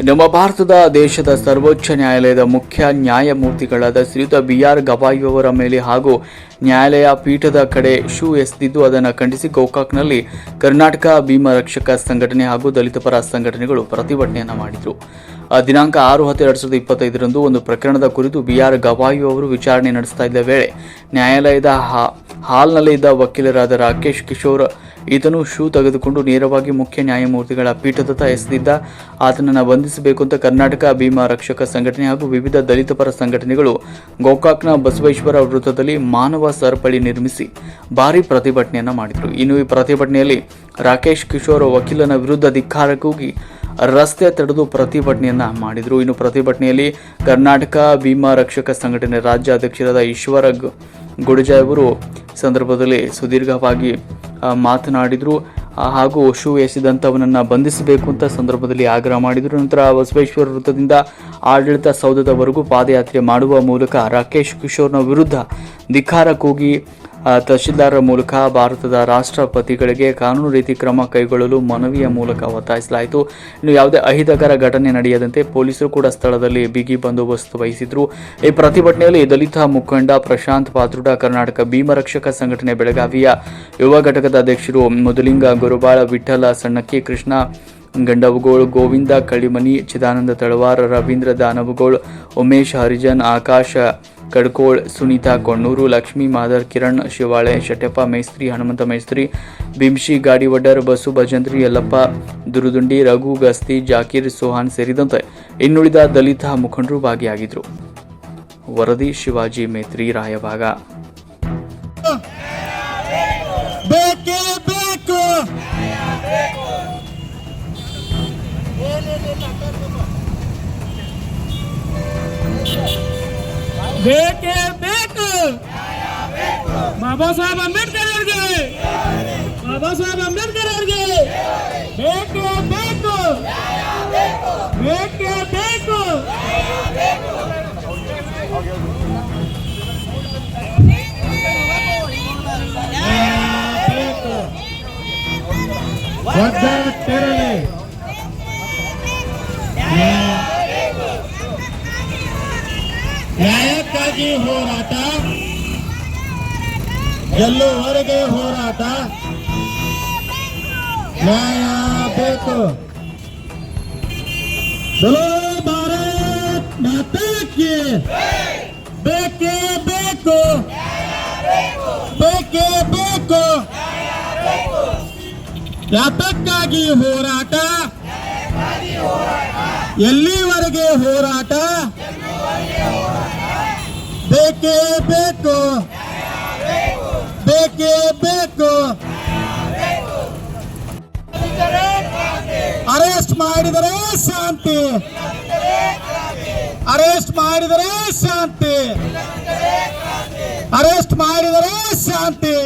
ನಮ್ಮ ಭಾರತದ ದೇಶದ ಸರ್ವೋಚ್ಚ ನ್ಯಾಯಾಲಯದ ಮುಖ್ಯ ನ್ಯಾಯಮೂರ್ತಿಗಳಾದ ಶ್ರೀಯುತ ಬಿ ಆರ್ ಗವಾಯಿ ಅವರ ಮೇಲೆ ಹಾಗೂ ನ್ಯಾಯಾಲಯ ಪೀಠದ ಕಡೆ ಶೂ ಎಸೆದಿದ್ದು, ಅದನ್ನು ಖಂಡಿಸಿ ಗೋಕಾಕ್ನಲ್ಲಿ ಕರ್ನಾಟಕ ಭೀಮ ರಕ್ಷಕ ಸಂಘಟನೆ ಹಾಗೂ ದಲಿತ ಪರ ಸಂಘಟನೆಗಳು ಪ್ರತಿಭಟನೆಯನ್ನು ಮಾಡಿದರು. ದಿನಾಂಕ ಆರು ಹತ್ತು ಎರಡು ಸಾವಿರದ ಇಪ್ಪತ್ತೈದರಂದು ಒಂದು ಪ್ರಕರಣದ ಕುರಿತು ಬಿ ಆರ್ ಗವಾಯಿ ಅವರು ವಿಚಾರಣೆ ನಡೆಸ್ತಾ ಇದ್ದ ವೇಳೆ ನ್ಯಾಯಾಲಯದ ಹಾ- ಹಾಲ್ನಲ್ಲೇ ಇದ್ದ ವಕೀಲರಾದ ರಾಕೇಶ್ ಕಿಶೋರ್ ಈತನು ಶೂ ತೆಗೆದುಕೊಂಡು ನೇರವಾಗಿ ಮುಖ್ಯ ನ್ಯಾಯಮೂರ್ತಿಗಳ ಪೀಠದತ್ತ ಎಸೆದಿದ್ದ ಆತನನ್ನು ಬಂಧಿಸಬೇಕು ಅಂತ ಕರ್ನಾಟಕ ಭೀಮಾ ರಕ್ಷಕ ಸಂಘಟನೆ ಹಾಗೂ ವಿವಿಧ ದಲಿತ ಪರ ಸಂಘಟನೆಗಳು ಗೋಕಾಕ್ನ ಬಸವೇಶ್ವರ ವೃತ್ತದಲ್ಲಿ ಮಾನವ ಸರಪಳಿ ನಿರ್ಮಿಸಿ ಭಾರಿ ಪ್ರತಿಭಟನೆಯನ್ನು ಮಾಡಿದರು. ಇನ್ನು ಈ ಪ್ರತಿಭಟನೆಯಲ್ಲಿ ರಾಕೇಶ್ ಕಿಶೋರ್ ವಕೀಲನ ವಿರುದ್ಧ ಧಿಕ್ಕಾರ ಕೂಗಿ ರಸ್ತೆ ತಡೆದು ಪ್ರತಿಭಟನೆಯನ್ನ ಮಾಡಿದರು. ಇನ್ನು ಪ್ರತಿಭಟನೆಯಲ್ಲಿ ಕರ್ನಾಟಕ ಭೀಮಾ ರಕ್ಷಕ ಸಂಘಟನೆ ರಾಜ್ಯಾಧ್ಯಕ್ಷರಾದ ಈಶ್ವರ ಗ- ಗುಡಜಾಯ್ ಅವರು ಸಂದರ್ಭದಲ್ಲಿ ಸುದೀರ್ಘವಾಗಿ ಮಾತನಾಡಿದರು. ಹಾಗೂ ಶೂ ಎಸೆದಂಥವನನ್ನು ಬಂಧಿಸಬೇಕು ಅಂತ ಸಂದರ್ಭದಲ್ಲಿ ಆಗ್ರಹ ಮಾಡಿದರು. ನಂತರ ಬಸವೇಶ್ವರ ವೃತ್ತದಿಂದ ಆಡಳಿತ ಸೌಧದವರೆಗೂ ಪಾದಯಾತ್ರೆ ಮಾಡುವ ಮೂಲಕ ರಾಕೇಶ್ ಕಿಶೋರ್ನ ವಿರುದ್ಧ ಧಿಕ್ಕಾರ ಕೂಗಿ ತಹಶೀಲ್ದಾರ್ ಮೂಲಕ ಭಾರತದ ರಾಷ್ಟ್ರಪತಿಗಳಿಗೆ ಕಾನೂನು ರೀತಿ ಕ್ರಮ ಕೈಗೊಳ್ಳಲು ಮನವಿಯ ಮೂಲಕ ಒತ್ತಾಯಿಸಲಾಯಿತು. ಇನ್ನು ಯಾವುದೇ ಅಹಿತಕರ ಘಟನೆ ನಡೆಯದಂತೆ ಪೊಲೀಸರು ಕೂಡ ಸ್ಥಳದಲ್ಲಿ ಬಿಗಿ ಬಂದೋಬಸ್ತ್ ವಹಿಸಿದ್ರು. ಈ ಪ್ರತಿಭಟನೆಯಲ್ಲಿ ದಲಿತ ಮುಖಂಡ ಪ್ರಶಾಂತ್ ಪಾತ್ರುಡ, ಕರ್ನಾಟಕ ಭೀಮರಕ್ಷಕ ಸಂಘಟನೆ ಬೆಳಗಾವಿಯ ಯುವ ಘಟಕದ ಅಧ್ಯಕ್ಷರು ಮುದಲಿಂಗ ಗುರುಬಾಳ, ವಿಠಲ ಸಣ್ಣಕ್ಕಿ ಕೃಷ್ಣ, ಗಂಡವಗೋಳ್ ಗೋವಿಂದ, ಕಳಿಮನಿ, ಚಿದಾನಂದ ತಳವಾರ, ರವೀಂದ್ರ ದಾನವಗೋಳ್, ಉಮೇಶ್ ಹರಿಜನ್, ಆಕಾಶ ಕಡ್ಕೋಳ್, ಸುನೀತಾ, ಕೊಣ್ಣೂರು, ಲಕ್ಷ್ಮೀ, ಮಾದರ್, ಕಿರಣ್, ಶಿವಾಳೆ, ಶೆಟ್ಟಪ್ಪ, ಮೇಸ್ತ್ರಿ, ಹನುಮಂತ ಮೇಸ್ತ್ರಿ ಬಿಂಶಿ ಗಾಡಿವಡ್ಡರ್ ಬಸು, ಭಜಂತ್ರಿ, ಯಲ್ಲಪ್ಪ, ದುರುದುಂಡಿ, ರಘು, ಗಸ್ತಿ, ಜಾಕೀರ್, ಸೋಹಾನ್ ಸೇರಿದಂತೆ ಇನ್ನುಳಿದ ದಲಿತ ಮುಖಂಡರು ಭಾಗಿಯಾಗಿದ್ದರು ವರದಿ, ಶಿವಾಜಿ ಮೇತ್ರಿ ರಾಯಭಾಗ. ಬೇಕೇ ಬೇಕು. ಬಾಬಾ ಸಾಹೇಬ್ ಅಂಬೇಡ್ಕರ್ ಅವರಿಗೆ ಬಾಬಾ ಸಾಹೇಬ್ ಅಂಬೇಡ್ಕರ್ ಅವರಿಗೆ ಬೇಕೇ. ಬೇಕು ಬೇಕೇ. ಬೇಕು ಬೇಕು. ಒಗ್ಗರಣ ತೆರಳಿ ನ್ಯಾಯಕ್ಕಾಗಿ ಹೋರಾಟ ಗೆಲ್ಲುವವರೆಗೆ ಹೋರಾಟ ನ್ಯಾಯ ಬೇಕು ಬಲೋ ಭಾರತ್ ಮಾತಾಕ್ಕೆ ಬೇಕೇ ಬೇಕು ಬೇಕೇ ಬೇಕು ಯಾತಕ್ಕಾಗಿ ಹೋರಾಟ ಎಲ್ಲಿವರೆಗೆ ಹೋರಾಟ ಬೇಕೇ ಬೇಕು. ಬೇಕೇ ಬೇಕು. ಅರೆಸ್ಟ್ ಮಾಡಿದರೆ ಶಾಂತಿ. ಅರೆಸ್ಟ್ ಮಾಡಿದರೆ ಶಾಂತಿ. ಅರೆಸ್ಟ್ ಮಾಡಿದರೆ ಶಾಂತಿ.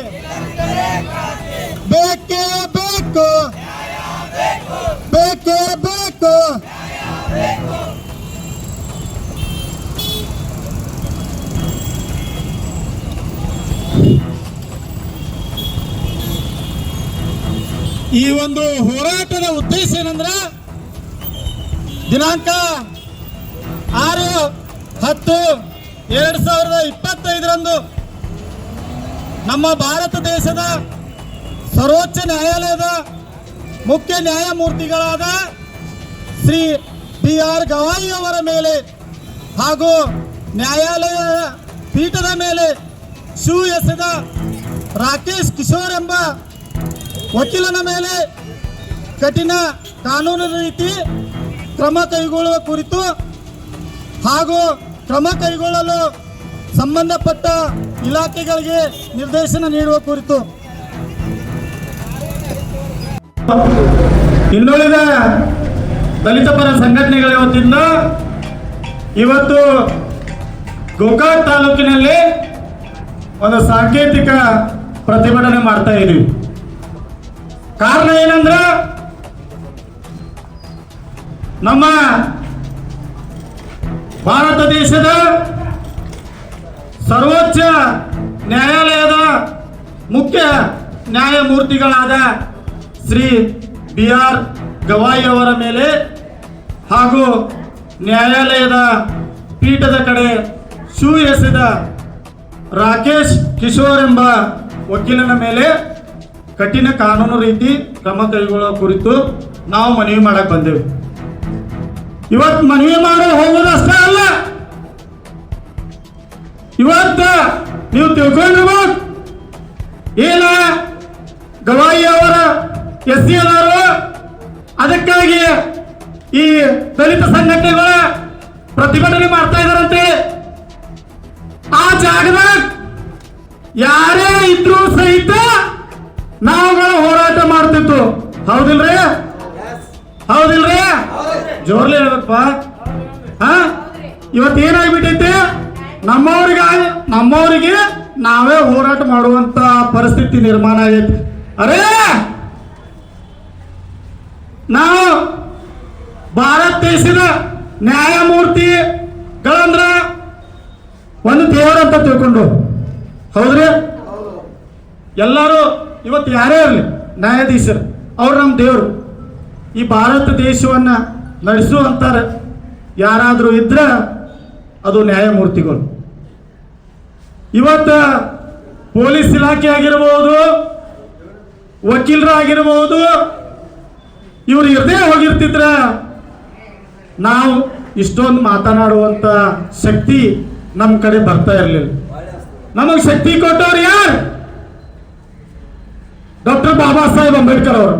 ಈ ಒಂದು ಹೋರಾಟದ ಉದ್ದೇಶ ಏನಂದ್ರ ದಿನಾಂಕ ಆರು ಹತ್ತು ಎರಡು ಸಾವಿರದ ಇಪ್ಪತ್ತೈದರಂದು ನಮ್ಮ ಭಾರತ ದೇಶದ ಸರ್ವೋಚ್ಚ ನ್ಯಾಯಾಲಯದ ಮುಖ್ಯ ನ್ಯಾಯಮೂರ್ತಿಗಳಾದ ಶ್ರೀ ಬಿ ಆರ್ ಗವಾಯಿ ಅವರ ಮೇಲೆ ಹಾಗೂ ನ್ಯಾಯಾಲಯ ಪೀಠದ ಮೇಲೆ ಶೂ ಎಸೆದ ರಾಕೇಶ್ ಕಿಶೋರ್ ಎಂಬ ವಕೀಲನ ಮೇಲೆ ಕಠಿಣ ಕಾನೂನು ರೀತಿ ಕ್ರಮ ಕೈಗೊಳ್ಳುವ ಕುರಿತು ಹಾಗೂ ಕ್ರಮ ಕೈಗೊಳ್ಳಲು ಸಂಬಂಧಪಟ್ಟ ಇಲಾಖೆಗಳಿಗೆ ನಿರ್ದೇಶನ ನೀಡುವ ಕುರಿತು. ಇನ್ನುಳಿದ ದಲಿತ ಪರ ಸಂಘಟನೆಗಳ ವತಿಯಿಂದ ಇವತ್ತು ಗೋಕಾಕ್ ತಾಲೂಕಿನಲ್ಲಿ ಒಂದು ಸಾಂಕೇತಿಕ ಪ್ರತಿಭಟನೆ ಮಾಡ್ತಾ ಇದೀವಿ ಕಾರಣ ಏನಂದ್ರ ನಮ್ಮ ಭಾರತ ದೇಶದ ಸರ್ವೋಚ್ಚ ನ್ಯಾಯಾಲಯದ ಮುಖ್ಯ ನ್ಯಾಯಮೂರ್ತಿಗಳಾದ ಶ್ರೀ ಬಿ ಆರ್ ಗವಾಯಿ ಅವರ ಮೇಲೆ ಹಾಗೂ ನ್ಯಾಯಾಲಯದ ಪೀಠದ ಕಡೆ ಶೂ ಎಸೆದ ರಾಕೇಶ್ ಕಿಶೋರ್ ಎಂಬ ವಕೀಲನ ಮೇಲೆ ಕಠಿಣ ಕಾನೂನು ರೀತಿ ಕ್ರಮ ಕೈಗೊಳ್ಳುವ ಕುರಿತು ನಾವು ಮನವಿ ಮಾಡಕ್ ಬಂದೇವೆ. ಇವತ್ತು ಮನವಿ ಮಾಡೋ ಹೋಗೋದಷ್ಟೇ ಅಲ್ಲ. ಇವತ್ತ ನೀವು ತಿಳ್ಕೊಂಡಿರ್ಬೋದು. ಏನ ಗವಾಯಿ ಅವರ ಎಸ್ ಸಿ ಅದಕ್ಕಾಗಿ ಈ ದಲಿತ ಸಂಘಟನೆಗಳ ಪ್ರತಿಭಟನೆ ಮಾಡ್ತಾ ಇದಾರಂತೆ ಆ ಜಾಗದಾಗ ಯಾರೇ ಇದ್ರೂ ಸಹಿತ ನಾವುಗಳು ಹೋರಾಟ ಮಾಡ್ತಿತ್ತು. ಹೌದಿಲ್ರಿ? ಹೌದಿಲ್ರಿ? ಜೋರ್ಲಿ ಹೇಳಪ್ಪ ಹಾ? ಇವತ್ತು ಏನಾಗ್ಬಿಟ್ಟೈತಿ? ನಮ್ಮವ್ರಿಗೆ ನಮ್ಮವರಿಗೆ ನಾವೇ ಹೋರಾಟ ಮಾಡುವಂತ ಪರಿಸ್ಥಿತಿ ನಿರ್ಮಾಣ ಆಗೈತಿ. ಅರೇ! ನಾವು ಭಾರತ ದೇಶದ ನ್ಯಾಯಮೂರ್ತಿಗಳಂದ್ರ ಒಂದು ದೇವರಂತ ತಿಳ್ಕೊಂಡು. ಹೌದ್ರಿ? ಎಲ್ಲರೂ ಇವತ್ತು ಯಾರೇ ಇರಲಿ, ನ್ಯಾಯಾಧೀಶರು, ಅವ್ರು ನಮ್ಮ ದೇವರು. ಈ ಭಾರತ ದೇಶವನ್ನ ನಡೆಸುವಂತಾರೆ, ಯಾರಾದರೂ ಇದ್ರೆ ಅದು ನ್ಯಾಯಮೂರ್ತಿಗಳು. ಇವತ್ತು ಪೊಲೀಸ್ ಇಲಾಖೆ ಆಗಿರ್ಬೋದು, ವಕೀಲರಾಗಿರ್ಬೋದು, ಇವ್ರು ಇರದೇ ಹೋಗಿರ್ತಿದ್ರ ನಾವು ಇಷ್ಟೊಂದು ಮಾತನಾಡುವಂತ ಶಕ್ತಿ ನಮ್ಮ ಕಡೆ ಬರ್ತಾ ಇರಲಿಲ್ಲ. ನಮಗೆ ಶಕ್ತಿ ಕೊಟ್ಟವ್ರು ಯಾರು? ಡಾಕ್ಟರ್ ಬಾಬಾ ಸಾಹೇಬ್ ಅಂಬೇಡ್ಕರ್ ಅವರು.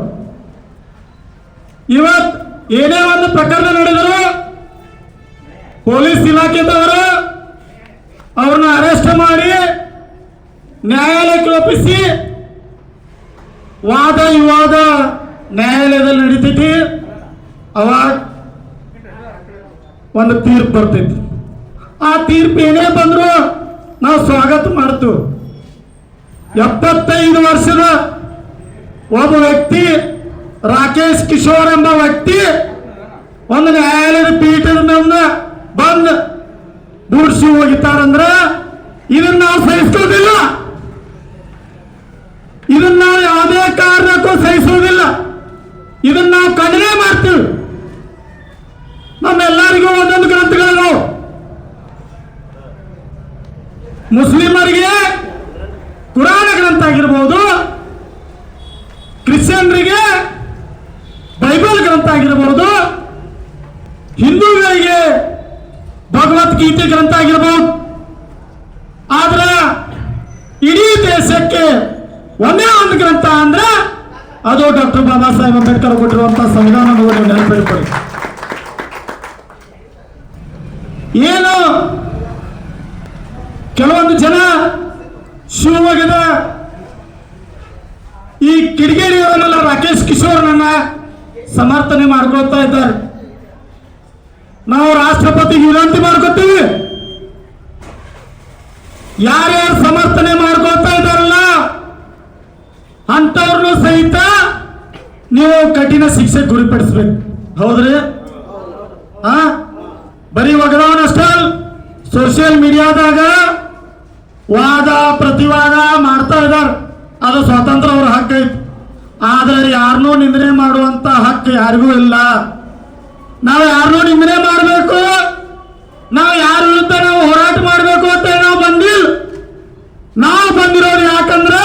ಇವತ್ ಏನೇ ಒಂದು ಪ್ರಕರಣ ನಡೆದರು ಪೊಲೀಸ್ ಇಲಾಖೆದವರು ಅವ್ರನ್ನ ಅರೆಸ್ಟ್ ಮಾಡಿ ನ್ಯಾಯಾಲಯಕ್ಕೆ ಒಪ್ಪಿಸಿ ವಾದ ವಿವಾದ ನ್ಯಾಯಾಲಯದಲ್ಲಿ ನಡೀತೈತಿ. ಅವಾಗ ಒಂದು ತೀರ್ಪು ಬರ್ತೈತಿ. ಆ ತೀರ್ಪು ಏನೇ ಬಂದರೂ ನಾವು ಸ್ವಾಗತ ಮಾಡ್ತೀವಿ. ಎಪ್ಪತ್ತೈದು ವರ್ಷದ ಒಬ್ಬ ವ್ಯಕ್ತಿ ರಾಕೇಶ್ ಕಿಶೋರ್ ಎಂಬ ವ್ಯಕ್ತಿ ಒಂದು ನ್ಯಾಯಾಲಯದ ಪೀಠದ ಮೇಲೆ ಬಂದು ದೂಡಿಸಿ ಹೋಗಿತಾರಂದ್ರೆ ಇದನ್ನ ನಾವು ಸಹಿಸೋದಿಲ್ಲ ಇದನ್ನ ನಾವು ಯಾವುದೇ ಕಾರಣಕ್ಕೂ ಸಹಿಸೋದಿಲ್ಲ ಇದನ್ನ ನಾವು ಕಡಿಮೆ ಮಾಡ್ತೀವಿ. ನಮ್ಮೆಲ್ಲರಿಗೂ ಒಂದೊಂದು ಗ್ರಂಥಗಳು ಮುಸ್ಲಿಮರಿಗೆ ಪುರಾಣ ಗ್ರಂಥ ಆಗಿರ್ಬೋದು ಕ್ರಿಶ್ಚಿಯನ್ರಿಗೆ ಬೈಬಲ್ ಗ್ರಂಥ ಆಗಿರಬಹುದು, ಹಿಂದೂಗಳಿಗೆ ಭಗವದ್ಗೀತೆ ಗ್ರಂಥ ಆಗಿರಬಹುದು. ಆದ್ರೆ ಇಡೀ ದೇಶಕ್ಕೆ ಒಂದೇ ಒಂದು ಗ್ರಂಥ ಅಂದ್ರೆ ಅದು ಡಾಕ್ಟರ್ ಬಾಬಾ ಸಾಹೇಬ್ ಅಂಬೇಡ್ಕರ್ ಕೊಟ್ಟಿರುವಂತಹ ಸಂವಿಧಾನ ನೆನಪಿಡ್ಕೊಳ್ಳಿ. ಏನು? ಕೆಲವೊಂದು ಜನ ಶಿವಮೊಗ್ಗದ ಈ ಕಿಡಿಗೇಡಿಯವರನ್ನೆಲ್ಲ ರಾಕೇಶ್ ಕಿಶೋರ್ನನ್ನ ಸಮರ್ಥನೆ ಮಾಡ್ಕೊಳ್ತಾ ಇದ್ದಾರೆ. ನಾವು ರಾಷ್ಟ್ರಪತಿಗೆ ವಿನಂತಿ ಮಾಡ್ಕೊತೀವಿ. ಯಾರ್ಯಾರು ಸಮರ್ಥನೆ ಮಾಡ್ಕೊಳ್ತಾ ಇದ್ದಾರಲ್ಲ ಅಂತವ್ರನ್ನು ಸಹಿತ ನೀವು ಕಠಿಣ ಶಿಕ್ಷೆ ಗುರಿಪಡಿಸ್ಬೇಕು. ಹೌದ್ರಿ? ಆ? ಬರೀ ಅಷ್ಟಲ್ ಸೋಷಿಯಲ್ ಮೀಡಿಯಾದಾಗ ವಾದ ಪ್ರತಿವಾದ ಮಾಡ್ತಾ ಇದ್ದಾರೆ. ಅದು ಸ್ವಾತಂತ್ರ್ಯ ಅವ್ರ ಹಕ್ಕೈತು ಆದರೆ ಯಾರನ್ನೂ ನಿಂದನೆ ಮಾಡುವಂತ ಹಕ್ಕು ಯಾರಿಗೂ ಇಲ್ಲ. ನಾವು ಯಾರನ್ನೂ ನಿಂದನೆ ಮಾಡಬೇಕು, ನಾವು ಯಾರ ವಿರುದ್ಧ ನಾವು ಹೋರಾಟ ಮಾಡಬೇಕು ಅಂತ ನಾವು ಬಂದಿಲ್ಲ. ನಾವು ಬಂದಿರೋದು ಯಾಕಂದ್ರೆ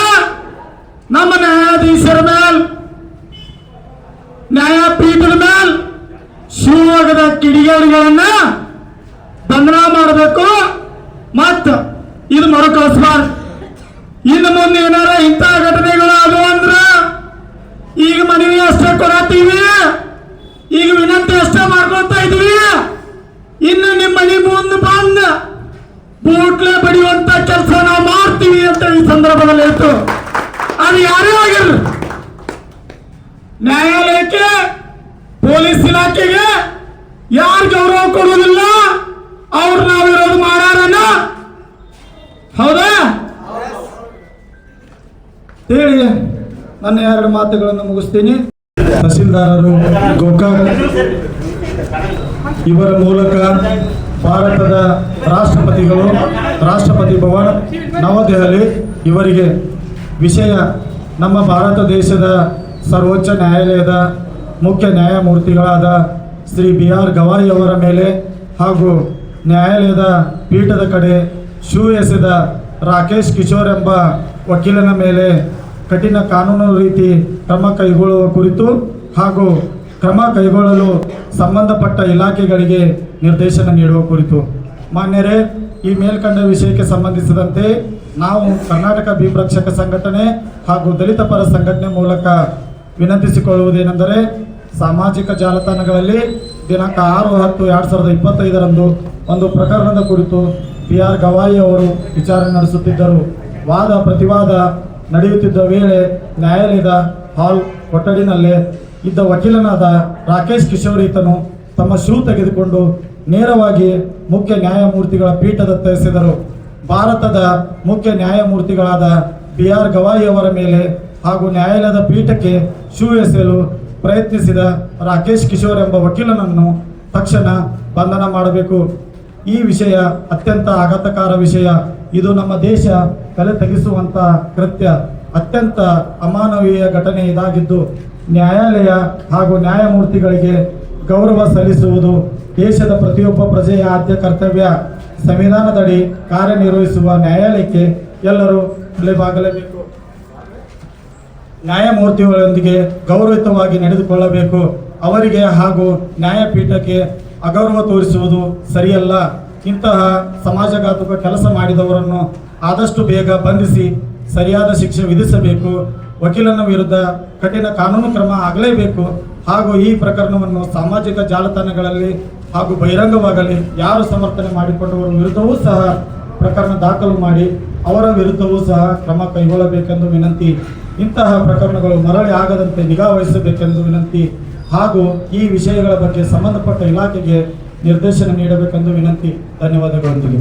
ನಮ್ಮ ನ್ಯಾಯಾಧೀಶರ ಮೇಲ್, ನ್ಯಾಯಪೀಠದ ಮೇಲ್ ಶಿವಮೊಗ್ಗದ ಕಿಡಿಗೇಡಿಗಳನ್ನ ಬಂಧನ ಮಾಡಬೇಕು. ಮತ್ತು ಇದು ಮರುಕಳಿಸಬಾರ್ದು. ಇನ್ನು ಮುಂದೆ ಏನಾರ ಇಂಥ ಘಟನೆಗಳು ಅದು ಅಂದ್ರ ಈಗ ಮನವಿ ಅಷ್ಟೇ ಕೊಡತ್ತೀವಿ. ಈಗ ವಿನಂತಿ ಅಷ್ಟೇ ಮಾಡ್ಕೊಳ್ತಾ ಇದೀವಿ ಇನ್ನು ನಿಮ್ಮ ಮನೆ ಮುಂದೆ ಬಂದು ಬೂಟ್ಲೆ ಬಡಿಯುವಂತ ಕೆಲಸ ನಾವು ಮಾಡ್ತೀವಿ ಅಂತ ಈ ಸಂದರ್ಭದಲ್ಲಿ ಇತ್ತು ಅದು ಯಾರೇ ಆಗಿರ್ಲಿ. ನ್ಯಾಯಾಲಯಕ್ಕೆ, ಪೊಲೀಸ್ ಇಲಾಖೆಗೆ ಯಾರು ಗೌರವ ಕೊಡುವುದಿಲ್ಲ, ಅವ್ರು ನಾವು ವಿರೋಧ ಮಾಡಾರನ್ನ ಹೌದಾ? ಹೇಳಿ, ನನ್ನ ಎರಡು ಮಾತುಗಳನ್ನು ಮುಗಿಸ್ತೀನಿ. ತಹಸೀಲ್ದಾರರು, ಗೋಕಾಕ್ ಇವರ ಮೂಲಕ ಭಾರತದ ರಾಷ್ಟ್ರಪತಿಗಳು, ರಾಷ್ಟ್ರಪತಿ ಭವನ್, ನವದೆಹಲಿ ಇವರಿಗೆ ವಿಷಯ ನಮ್ಮ ಭಾರತ ದೇಶದ ಸರ್ವೋಚ್ಚ ನ್ಯಾಯಾಲಯದ ಮುಖ್ಯ ನ್ಯಾಯಮೂರ್ತಿಗಳಾದ ಶ್ರೀ ಬಿ ಆರ್ ಗವಾಯಿ ಅವರ ಮೇಲೆ ಹಾಗೂ ನ್ಯಾಯಾಲಯದ ಪೀಠದ ಕಡೆ ಶೂ ಎಸೆದ ರಾಕೇಶ್ ಕಿಶೋರ್ ಎಂಬ ವಕೀಲನ ಮೇಲೆ ಕಠಿಣ ಕಾನೂನು ರೀತಿ ಕ್ರಮ ಕೈಗೊಳ್ಳುವ ಕುರಿತು ಹಾಗೂ ಕ್ರಮ ಕೈಗೊಳ್ಳಲು ಸಂಬಂಧಪಟ್ಟ ಇಲಾಖೆಗಳಿಗೆ ನಿರ್ದೇಶನ ನೀಡುವ ಕುರಿತು. ಮಾನ್ಯರೇ, ಈ ಮೇಲ್ಕಂಡ ವಿಷಯಕ್ಕೆ ಸಂಬಂಧಿಸಿದಂತೆ ನಾವು ಕರ್ನಾಟಕ ಭೀಮರಕ್ಷಕ ಸಂಘಟನೆ ಹಾಗೂ ದಲಿತ ಪರ ಸಂಘಟನೆ ಮೂಲಕ ವಿನಂತಿಸಿಕೊಳ್ಳುವುದೇನೆಂದರೆ ಸಾಮಾಜಿಕ ಜಾಲತಾಣಗಳಲ್ಲಿ ದಿನಾಂಕ ಆರು ಹತ್ತು ಎರಡು ಸಾವಿರದ ಇಪ್ಪತ್ತೈದರಂದು ಒಂದು ಪ್ರಕರಣದ ಕುರಿತು ಪಿ ಆರ್ ಗವಾಯಿ ಅವರು ವಿಚಾರಣೆ ನಡೆಸುತ್ತಿದ್ದರು. ವಾದ ಪ್ರತಿವಾದ ನಡೆಯುತ್ತಿದ್ದ ವೇಳೆ ನ್ಯಾಯಾಲಯದ ಹಾಲ್ ಕೊಠಡಿನಲ್ಲೇ ಇದ್ದ ವಕೀಲನಾದ ರಾಕೇಶ್ ಕಿಶೋರ್ ಈತನು ತಮ್ಮ ಶೂ ತೆಗೆದುಕೊಂಡು ನೇರವಾಗಿ ಮುಖ್ಯ ನ್ಯಾಯಮೂರ್ತಿಗಳ ಪೀಠದ ಎಸೆದರು ಭಾರತದ ಮುಖ್ಯ ನ್ಯಾಯಮೂರ್ತಿಗಳಾದ ಬಿ ಆರ್ ಗವಾಯಿ ಅವರ ಮೇಲೆ ಹಾಗೂ ನ್ಯಾಯಾಲಯದ ಪೀಠಕ್ಕೆ ಶೂ ಎಸೆಯಲು ಪ್ರಯತ್ನಿಸಿದ ರಾಕೇಶ್ ಕಿಶೋರ್ ಎಂಬ ವಕೀಲನನ್ನು ತಕ್ಷಣ ಬಂಧನ ಮಾಡಬೇಕು. ಈ ವಿಷಯ ಅತ್ಯಂತ ಆಘಾತಕಾರ ವಿಷಯ. ಇದು ನಮ್ಮ ದೇಶ ತಲೆ ತೆಗೆಸುವಂತ ಕೃತ್ಯ, ಅತ್ಯಂತ ಅಮಾನವೀಯ ಘಟನೆ ಇದಾಗಿದ್ದು, ನ್ಯಾಯಾಲಯ ಹಾಗೂ ನ್ಯಾಯಮೂರ್ತಿಗಳಿಗೆ ಗೌರವ ಸಲ್ಲಿಸುವುದು ದೇಶದ ಪ್ರತಿಯೊಬ್ಬ ಪ್ರಜೆಯ ಆದ್ಯ ಕರ್ತವ್ಯ. ಸಂವಿಧಾನದಡಿ ಕಾರ್ಯನಿರ್ವಹಿಸುವ ನ್ಯಾಯಾಲಯಕ್ಕೆ ಎಲ್ಲರೂ ಬೆಲೆಬಾಗಲೇಬೇಕು ನ್ಯಾಯಮೂರ್ತಿಗಳೊಂದಿಗೆ ಗೌರವಿತವಾಗಿ ನಡೆದುಕೊಳ್ಳಬೇಕು. ಅವರಿಗೆ ಹಾಗೂ ನ್ಯಾಯಪೀಠಕ್ಕೆ ಅಗೌರವ ತೋರಿಸುವುದು ಸರಿಯಲ್ಲ. ಇಂತಹ ಸಮಾಜಘಾತುಕ ಕೆಲಸ ಮಾಡಿದವರನ್ನು ಆದಷ್ಟು ಬೇಗ ಬಂಧಿಸಿ ಸರಿಯಾದ ಶಿಕ್ಷೆ ವಿಧಿಸಬೇಕು. ವಕೀಲನ ವಿರುದ್ಧ ಕಠಿಣ ಕಾನೂನು ಕ್ರಮ ಆಗಲೇಬೇಕು. ಹಾಗೂ ಈ ಪ್ರಕರಣವನ್ನು ಸಾಮಾಜಿಕ ಜಾಲತಾಣಗಳಲ್ಲಿ ಹಾಗೂ ಬಹಿರಂಗವಾಗಲಿ ಯಾರು ಸಮರ್ಥನೆ ಮಾಡಿಕೊಂಡವರ ವಿರುದ್ಧವೂ ಸಹ ಪ್ರಕರಣ ದಾಖಲು ಮಾಡಿ ಅವರ ವಿರುದ್ಧವೂ ಸಹ ಕ್ರಮ ಕೈಗೊಳ್ಳಬೇಕೆಂದು ವಿನಂತಿ. ಇಂತಹ ಪ್ರಕರಣಗಳು ಮರಳಿ ಆಗದಂತೆ ನಿಗಾ ವಹಿಸಬೇಕೆಂದು ವಿನಂತಿ. ಹಾಗೂ ಈ ವಿಷಯಗಳ ಬಗ್ಗೆ ಸಂಬಂಧಪಟ್ಟ ಇಲಾಖೆಗೆ ನಿರ್ದೇಶನ ನೀಡಬೇಕೆಂದು ವಿನಂತಿ ಧನ್ಯವಾದಗಳೊಂದಿಗೆ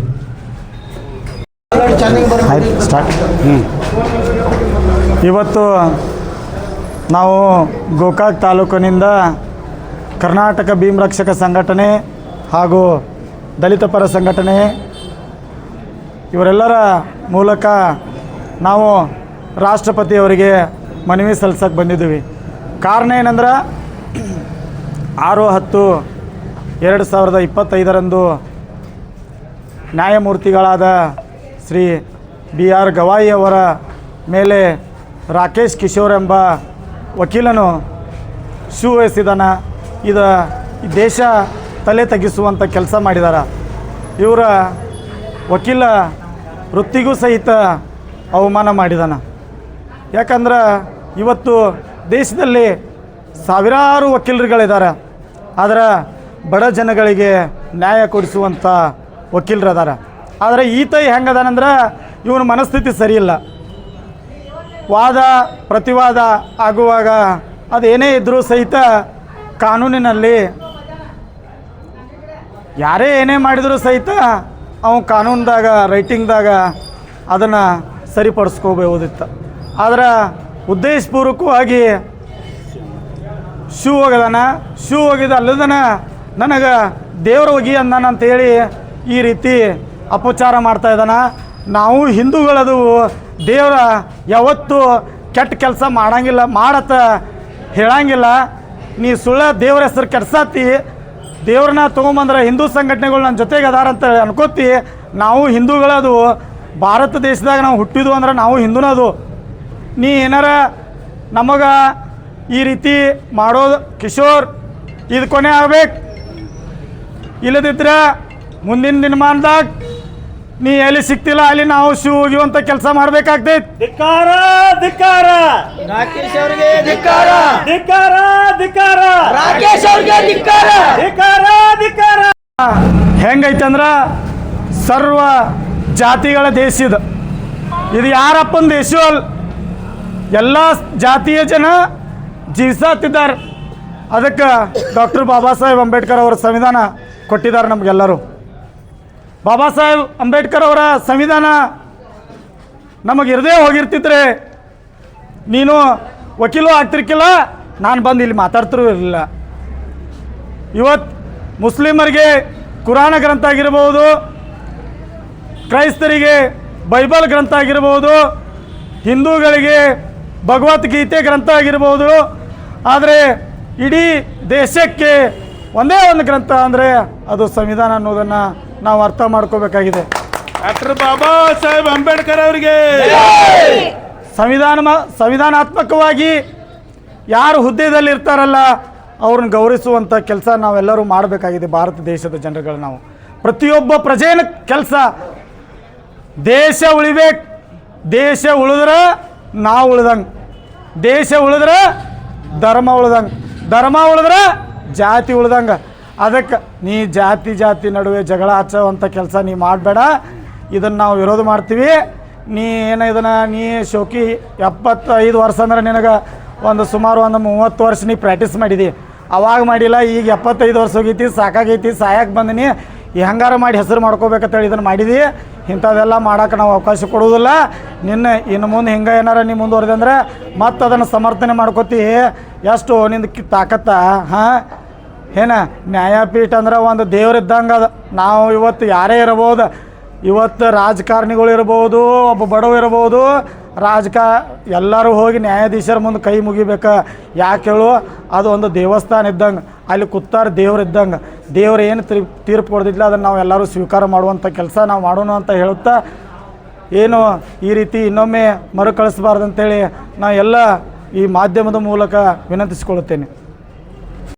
ಇವತ್ತು ನಾವು ಗೋಕಾಕ್ ತಾಲೂಕಿನಿಂದ ಕರ್ನಾಟಕ ಭೀಮರಕ್ಷಕ ಸಂಘಟನೆ ಹಾಗೂ ದಲಿತ ಪರ ಸಂಘಟನೆ ಇವರೆಲ್ಲರ ಮೂಲಕ ನಾವು ರಾಷ್ಟ್ರಪತಿಯವರಿಗೆ ಮನವಿ ಸಲ್ಲಿಸೋಕೆ ಬಂದಿದ್ದೀವಿ. ಕಾರಣ ಏನಂದ್ರೆ, ಆರು ಹತ್ತು ಎರಡು ಸಾವಿರದ ಇಪ್ಪತ್ತೈದರಂದು ನ್ಯಾಯಮೂರ್ತಿಗಳಾದ ಶ್ರೀ ಬಿ ಆರ್ ಗವಾಯಿ ಅವರ ಮೇಲೆ ರಾಕೇಶ್ ಕಿಶೋರ್ ಎಂಬ ವಕೀಲನು ಶೂ ವಹಿಸಿದನ ಇದು ದೇಶ ತಲೆ ತಗ್ಗಿಸುವಂಥ ಕೆಲಸ ಮಾಡಿದಾರ. ಇವರ ವಕೀಲ ವೃತ್ತಿಗೂ ಸಹಿತ ಅವಮಾನ ಮಾಡಿದಾನ. ಯಾಕಂದ್ರೆ ಇವತ್ತು ದೇಶದಲ್ಲಿ ಸಾವಿರಾರು ವಕೀಲರುಗಳಿದ್ದಾರೆ ಆದರೆ ಬಡ ಜನಗಳಿಗೆ ನ್ಯಾಯ ಕೊಡಿಸುವಂಥ ವಕೀಲರು ಅದಾರ ಆದರೆ ಈತ ಹೆಂಗದಾನಂದ್ರೆ ಇವನ ಮನಸ್ಥಿತಿ ಸರಿಯಿಲ್ಲ. ವಾದ, ಪ್ರತಿವಾದ ಆಗುವಾಗ ಅದೇನೇ ಇದ್ದರೂ ಸಹಿತ ಕಾನೂನಿನಲ್ಲಿ ಯಾರೇ ಏನೇ ಮಾಡಿದರೂ ಸಹಿತ ಅವ ಕಾನೂನ್ದಾಗ, ರೈಟಿಂಗ್ದಾಗ ಅದನ್ನು ಸರಿಪಡಿಸ್ಕೋಬಹುದಿತ್ತು ಆದರೆ ಉದ್ದೇಶಪೂರ್ವಕವಾಗಿ ಶೂ ಹೋಗದಾನ, ಶೂ ಹೋಗಿದ ಅಲ್ಲದನ ನನಗೆ ದೇವ್ರ ಹೋಗಿ ಅಂತೇಳಿ ಈ ರೀತಿ ಅಪಚಾರ ಮಾಡ್ತಾ ಇದ್ದಾನ ನಾವು ಹಿಂದೂಗಳದು, ದೇವರ ಯಾವತ್ತೂ ಕೆಟ್ಟ ಕೆಲಸ ಮಾಡಂಗಿಲ್ಲ, ಮಾಡತ್ತ ಹೇಳಂಗಿಲ್ಲ. ನೀ ಸುಳ್ಳ ದೇವ್ರ ಹೆಸರು ಕೆಡ್ಸತ್ತಿ ದೇವ್ರನ್ನ ತೊಗೊಂಬಂದ್ರೆ ಹಿಂದೂ ಸಂಘಟನೆಗಳು ನನ್ನ ಜೊತೆಗೆ ಅದಾರಂತ ಅನ್ಕೋತಿ. ನಾವು ಹಿಂದೂಗಳದು, ಭಾರತ ದೇಶದಾಗ ನಾವು ಹುಟ್ಟಿದ್ವು ಅಂದ್ರೆ ನಾವು ಹಿಂದೂನದು. ನೀ ಏನಾರ ನಮಗೆ ಈ ರೀತಿ ಮಾಡೋದು ಕಿಶೋರ್, ಇದು ಕೊನೆ ಆಗ್ಬೇಕು. ಇಲ್ಲದಿದ್ರೆ ಮುಂದಿನ ದಿನಮಾನದಾಗ ನೀ ಎಲ್ಲಿ ಸಿಕ್ತಿಲ್ಲ ಅಲ್ಲಿ ನಾವು ಶೂ ಒಗಿಯುವಂಥ ಕೆಲಸ ಮಾಡ್ಬೇಕಾಗ್ತೈತಿ. ಧಿಕ್ಕಾರ ಧಿಕ್ಕಾರ. ರಾಕೇಶ್ ಅವರಿಗೆ ಧಿಕ್ಕಾರ. ಧಿಕ್ಕಾರ ಧಿಕ್ಕಾರ. ರಾಕೇಶ್ ಅವರಿಗೆ ಧಿಕ್ಕಾರ. ಧಿಕ್ಕಾರ ಧಿಕ್ಕಾರ. ಹೆಂಗೈತೆ ಅಂದ್ರೆ ಸರ್ವ ಜಾತಿಗಳ ದೇಶ ಇದು. ಇದು ಯಾರಪ್ಪನ ದೇಶ ಅಲ್ಲ. ಎಲ್ಲ ಜಾತಿಯ ಜನ ಜೀವಿಸತ್ತಿದ್ದಾರೆ ಅದಕ್ಕೆ ಡಾಕ್ಟರ್ ಬಾಬಾ ಸಾಹೇಬ್ ಅಂಬೇಡ್ಕರ್ ಅವರ ಸಂವಿಧಾನ ಕೊಟ್ಟಿದ್ದಾರೆ ನಮಗೆಲ್ಲರೂ. ಬಾಬಾ ಸಾಹೇಬ್ ಅಂಬೇಡ್ಕರ್ ಅವರ ಸಂವಿಧಾನ ನಮಗೆ ಇರದೇ ಹೋಗಿರ್ತಿದ್ರೆ ನೀನು ವಕೀಲು ಆಗ್ತಿರ್ಕಿಲ್ಲ, ನಾನು ಬಂದು ಇಲ್ಲಿ ಮಾತಾಡ್ತಿರೂ ಇರಲಿಲ್ಲ. ಇವತ್ತು ಮುಸ್ಲಿಮರಿಗೆ ಕುರಾನ ಗ್ರಂಥ ಆಗಿರ್ಬೋದು, ಕ್ರೈಸ್ತರಿಗೆ ಬೈಬಲ್ ಗ್ರಂಥ ಆಗಿರ್ಬೋದು, ಹಿಂದೂಗಳಿಗೆ ಭಗವದ್ಗೀತೆ ಗ್ರಂಥ ಆಗಿರ್ಬೋದು, ಆದರೆ ಇಡೀ ದೇಶಕ್ಕೆ ಒಂದೇ ಒಂದು ಗ್ರಂಥ ಅಂದರೆ ಅದು ಸಂವಿಧಾನ ಅನ್ನೋದನ್ನು ನಾವು ಅರ್ಥ ಮಾಡ್ಕೋಬೇಕಾಗಿದೆ. ಡಾಕ್ಟರ್ ಬಾಬಾ ಸಾಹೇಬ್ ಅಂಬೇಡ್ಕರ್ ಅವರಿಗೆ. ಸಂವಿಧಾನ ಸಂವಿಧಾನಾತ್ಮಕವಾಗಿ ಯಾರು ಹುದ್ದೆಯಲ್ಲಿ ಇರ್ತಾರಲ್ಲ ಅವ್ರನ್ನ ಗೌರವಿಸುವಂಥ ಕೆಲಸ ನಾವೆಲ್ಲರೂ ಮಾಡಬೇಕಾಗಿದೆ ಭಾರತ ದೇಶದ ಜನರುಗಳು ನಾವು. ಪ್ರತಿಯೊಬ್ಬ ಪ್ರಜೆನ ಕೆಲಸ. ದೇಶ ಉಳಿಬೇಕು. ದೇಶ ಉಳಿದ್ರೆ ನಾವು ಉಳ್ದಂಗೆ. ದೇಶ ಉಳಿದ್ರೆ ಧರ್ಮ ಉಳ್ದಂಗೆ. ಧರ್ಮ ಉಳಿದ್ರೆ ಜಾತಿ ಉಳ್ದಂಗೆ. ಅದಕ್ಕೆ ನೀ ಜಾತಿ ಜಾತಿ ನಡುವೆ ಜಗಳ ಹಚ್ಚೋವಂಥ ಕೆಲಸ ನೀ ಮಾಡಬೇಡ. ಇದನ್ನು ನಾವು ವಿರೋಧ ಮಾಡ್ತೀವಿ. ನೀ ಏನು ಇದನ್ನು ನೀ ಶೋಕಿ ಎಪ್ಪತ್ತೈದು ವರ್ಷ ಅಂದ್ರೆ ನಿನಗೆ ಒಂದು ಸುಮಾರು ಒಂದು ಮೂವತ್ತು ವರ್ಷ ನೀ ಪ್ರಾಕ್ಟೀಸ್ ಮಾಡಿದಿ. ಅವಾಗ ಮಾಡಿಲ್ಲ, ಈಗ ಎಪ್ಪತ್ತೈದು ವರ್ಷ ಹೋಗೈತಿ, ಸಾಕಾಗೈತಿ ಸಾಯಕ್ಕೆ ಬಂದಿನಿ ಹೆಂಗಾರ ಮಾಡಿ ಹೆಸರು ಮಾಡ್ಕೋಬೇಕಂತೇಳಿ ಇದನ್ನು ಮಾಡಿದಿ. ಇಂಥದ್ದೆಲ್ಲ ಮಾಡೋಕೆ ನಾವು ಅವಕಾಶ ಕೊಡುವುದಿಲ್ಲ. ನಿನ್ನ ಇನ್ನು ಮುಂದೆ ಹಿಂಗೆ ಏನಾರ ನೀ ಮುಂದುವರೆದಂದ್ರೆ ಮತ್ತೆ ಅದನ್ನು ಸಮರ್ಥನೆ ಮಾಡ್ಕೋತಿ. ಎಷ್ಟು ನಿಂದು ತಾಕತ್ತ, ಹಾಂ? ಏನ, ನ್ಯಾಯಪೀಠ ಅಂದ್ರೆ ಒಂದು ದೇವ್ರಿದ್ದಂಗೆ ಅದ. ನಾವು ಇವತ್ತು ಯಾರೇ ಇರಬಹುದು ಇವತ್ತು ರಾಜಕಾರಣಿಗಳು ಇರ್ಬೋದು, ಒಬ್ಬ ಬಡವ ಇರ್ಬೋದು, ರಾಜಕಾ, ಎಲ್ಲರೂ ಹೋಗಿ ನ್ಯಾಯಾಧೀಶರ ಮುಂದೆ ಕೈ ಮುಗಿಬೇಕು. ಯಾಕೆ ಹೇಳು, ಅದು ಒಂದು ದೇವಸ್ಥಾನ ಇದ್ದಂಗೆ, ಅಲ್ಲಿ ಕುತ್ತಾರ ದೇವ್ರು ಇದ್ದಂಗೆ. ದೇವ್ರು ಏನು ತೀರ್, ತೀರ್ಪು ಕೊಡ್ದಿಲ್ಲ ಅದನ್ನು ನಾವು ಎಲ್ಲರೂ ಸ್ವೀಕಾರ ಮಾಡುವಂಥ ಕೆಲಸ ನಾವು ಮಾಡೋಣ ಅಂತ ಹೇಳುತ್ತಾ, ಏನು ಈ ರೀತಿ ಇನ್ನೊಮ್ಮೆ ಮರುಕಳಿಸಬಾರ್ದು ಅಂತೇಳಿ ನಾ ಎಲ್ಲ ಈ ಮಾಧ್ಯಮದ ಮೂಲಕ ವಿನಂತಿಸಿಕೊಳ್ಳುತ್ತೇನೆ.